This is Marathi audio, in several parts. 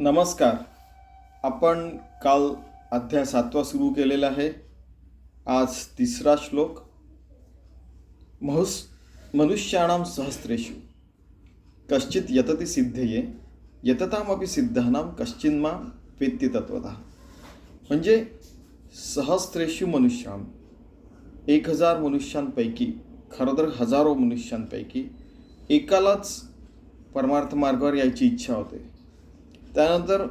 नमस्कार. आपण काल अध्याय सातवा सुरू केलेला आहे. आज तिसरा श्लोक. महुस मनुष्याणाम सहस्रेषु. कश्चित यतती सिद्धये यततामपि सिद्धानाम कश्चिन्मा वेत्ती तत्वतः म्हणजे सहस्रेषु मनुष्याम एक हजार मनुष्यांपैकी खरं तर हजारो मनुष्यांपैकी एकालाच परमार्थ मार्गावर यायची इच्छा होते. त्यानंतर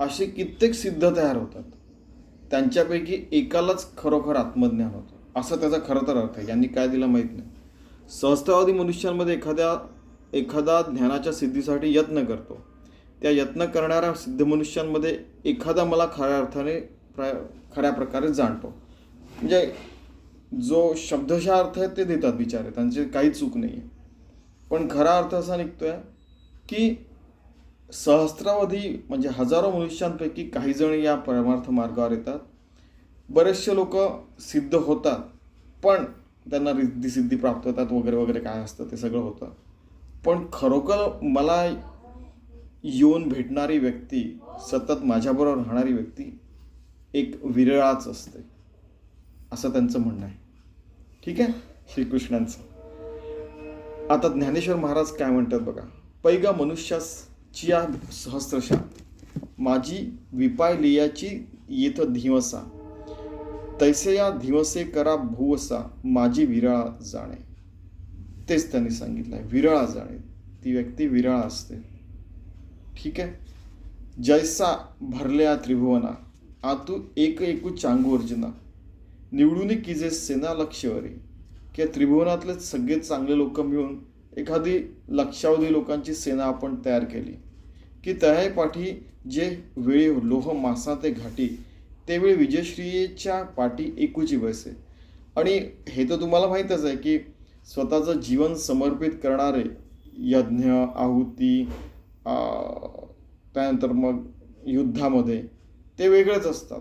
असे कित्येक सिद्ध तयार होतात. त्यांच्यापैकी एकालाच खरोखर आत्मज्ञान होतं. असं त्याचा खरं तर अर्थ आहे. यांनी काय दिला माहीत नाही. सहस्त्रवादी मनुष्यांमध्ये एखाद्या एखादा ज्ञानाच्या सिद्धीसाठी यत्न करतो. त्या यत्न करणाऱ्या सिद्ध मनुष्यांमध्ये एखादा मला खऱ्या अर्थाने प्र खऱ्या प्रकारे जाणतो. म्हणजे जो शब्दशः अर्थ आहे ते देतात बिचारे. त्यांचे काही चूक नाही आहे पण खरा अर्थ असा निघतो आहे की सहस्रावधी म्हणजे हजारो मनुष्यांपैकी काहीजण या परमार्थ मार्गावर येतात. बरेचसे लोक सिद्ध होतात पण त्यांना रिद्धी प्राप्त होतात वगैरे वगैरे काय असतं ते सगळं होतं. पण खरोखर मला येऊन भेटणारी व्यक्ती सतत माझ्याबरोबर राहणारी व्यक्ती एक विरळाच असते. असं त्यांचं म्हणणं आहे. ठीक आहे? श्रीकृष्णांचं. आता ज्ञानेश्वर महाराज काय म्हणतात बघा? पैगा चिया सहस्रशा. माझी विपाय येत धिवसा. तैसे या धिवसे करा भुवसा माझी विरळा जाणे. तेच त्यांनी सांगितलं आहे विरळा जाणे. ती व्यक्ती विरळा असते. ठीक आहे? जैसा भरल्या त्रिभुवना आतू एक एकू चांगू अर्जुना निवडून किजे सेना लक्षवरी किंवा त्रिभुवनातले सगळे चांगले लोक मिळून एखादी लक्षावधी लोकांची सेना आपण तयार केली. की त्या पाठी जे वेळी लोह मासा ते घाटी त्यावेळी विजयश्रीच्या पाठी एकूची बसे. आणि हे तर तुम्हाला माहीतच आहे की स्वतःचं जीवन समर्पित करणारे यज्ञ आहुती त्यानंतर मग युद्धामध्ये ते वेगळेच असतात.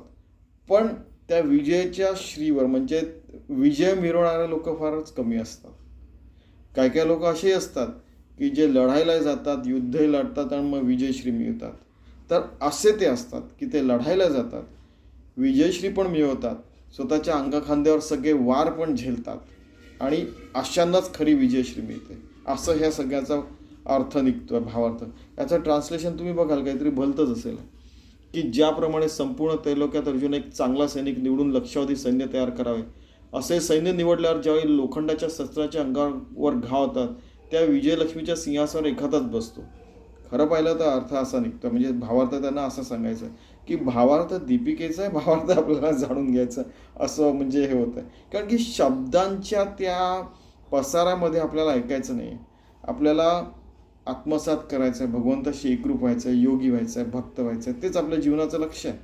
पण त्या विजयाच्या श्रीवर म्हणजे विजय मिरवणारे लोक फारच कमी असतात. काय काय लोक असेही असतात की जे लढायला जातात युद्धही लढतात आणि मग विजयश्री मिळतात. तर असे ते असतात की ते लढायला जातात विजयश्री पण मिळवतात स्वतःच्या अंगखांद्यावर सगळे वार पण झेलतात आणि अशांनाच खरी विजयश्री मिळते. असं ह्या सगळ्याचा अर्थ निघतो भावार्थ. याचं ट्रान्सलेशन तुम्ही बघाल काहीतरी भलतंच असेल. की ज्याप्रमाणे संपूर्ण तैलोक्यात अर्जुन एक चांगला सैनिक निवडून लक्षावधी सैन्य तयार करावे असे सैन्य निवडल्यावर ज्यावेळी लोखंडाच्या शस्त्राच्या अंगावर घाव होतात त्या विजयलक्ष्मीच्या सिंहासनावर एखादाच बसतो. खरं पाहिलं तर अर्थ असा निघतो. म्हणजे भावार्थ त्यांना असं सांगायचं की भावार्थ दीपिकेचा आहे भावार्थ आपल्याला जाणून घ्यायचं असं म्हणजे हे होतं कारण की शब्दांच्या त्या पसारामध्ये आपल्याला ऐकायचं नाही. आपल्याला आत्मसात करायचं आहे. भगवंताशी एकरूप व्हायचं आहे योगी व्हायचं आहे भक्त व्हायचं आहे. तेच आपल्या जीवनाचं लक्ष आहे.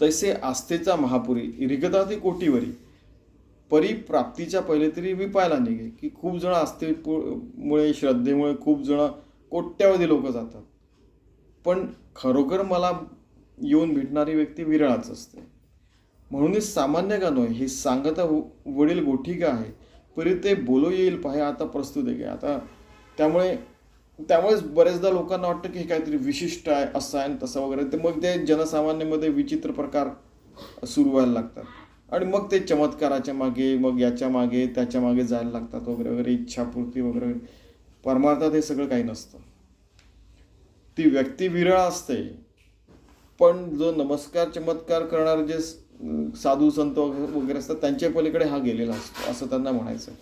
तैसे आस्थेचा महापुरी रिगताती कोटीवरी. परिप्राप्तीच्या पहिले तरी विपायला निघे की खूप जण आस्थेमुळे श्रद्धेमुळे खूप जण कोट्यावधी लोक जातात. पण खरोखर मला येऊन भेटणारी व्यक्ती विरळाच असते. म्हणूनच सामान्य का हे सांगता वडील गोठी का आहे. परी ते बोलो येईल पाहे आता प्रस्तुत आहे. आता त्यामुळे त्यामुळेच बरेचदा लोकांना वाटतं की हे काहीतरी विशिष्ट आहे असं आहे तसं वगैरे. ते मग ते जनसामान्यामध्ये विचित्र प्रकार सुरू व्हायला लागतात. आणि मग ते चमत्काराच्या मागे मग याच्या मागे त्याच्यामागे जायला लागतात वगैरे वगैरे इच्छापूर्ती वगैरे. परमार्थात हे सगळं काही नसतं. ती व्यक्ती विरळ असते. पण जो नमस्कार चमत्कार करणारे जे साधू संत वगैरे असतात त्यांच्या पलीकडे हा गेलेला असतो. असं त्यांना म्हणायचं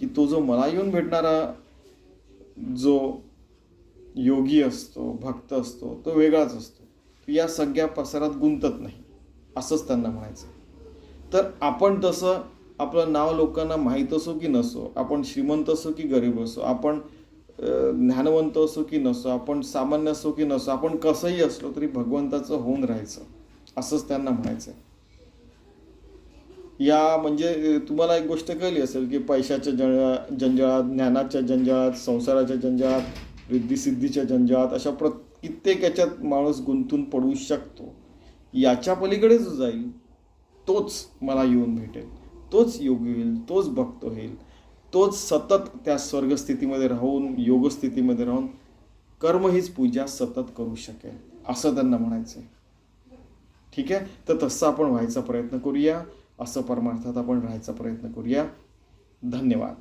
की तो जो मला येऊन भेटणारा जो योगी असतो भक्त असतो तो वेगळाच असतो. या सगळ्या पसारात गुंतत नाही असंच त्यांना म्हणायचं. तर आपण तसं आपलं नाव लोकांना माहीत असो की नसो आपण श्रीमंत असो की गरीब असो आपण ज्ञानवंत असो की नसो आपण सामान्य असो की नसो आपण कसंही असलो तरी भगवंताचं होऊन राहायचं असंच त्यांना म्हणायचं या म्हणजे तुम्हाला एक गोष्ट कळली असेल की पैशाच्या जं जंजाळात ज्ञानाच्या जंजाळात संसाराच्या जंजाळात रिद्धिसिद्धीच्या जंजाळात अशा प्र कित्येक याच्यात माणूस गुंतून पडू शकतो. याच्या पलीकडे जो जाईल तोच मला येऊन भेटेल. तोच योगी होईल तोच भक्त होईल. तोच सतत त्या स्वर्गस्थितीमध्ये राहून योगस्थितीमध्ये राहून कर्म हीच पूजा सतत करू शकेल असं त्यांना म्हणायचं आहे ठीक आहे? तर तसं आपण व्हायचा प्रयत्न करूया. असं परमार्थात आपण राहायचा प्रयत्न करूया. धन्यवाद.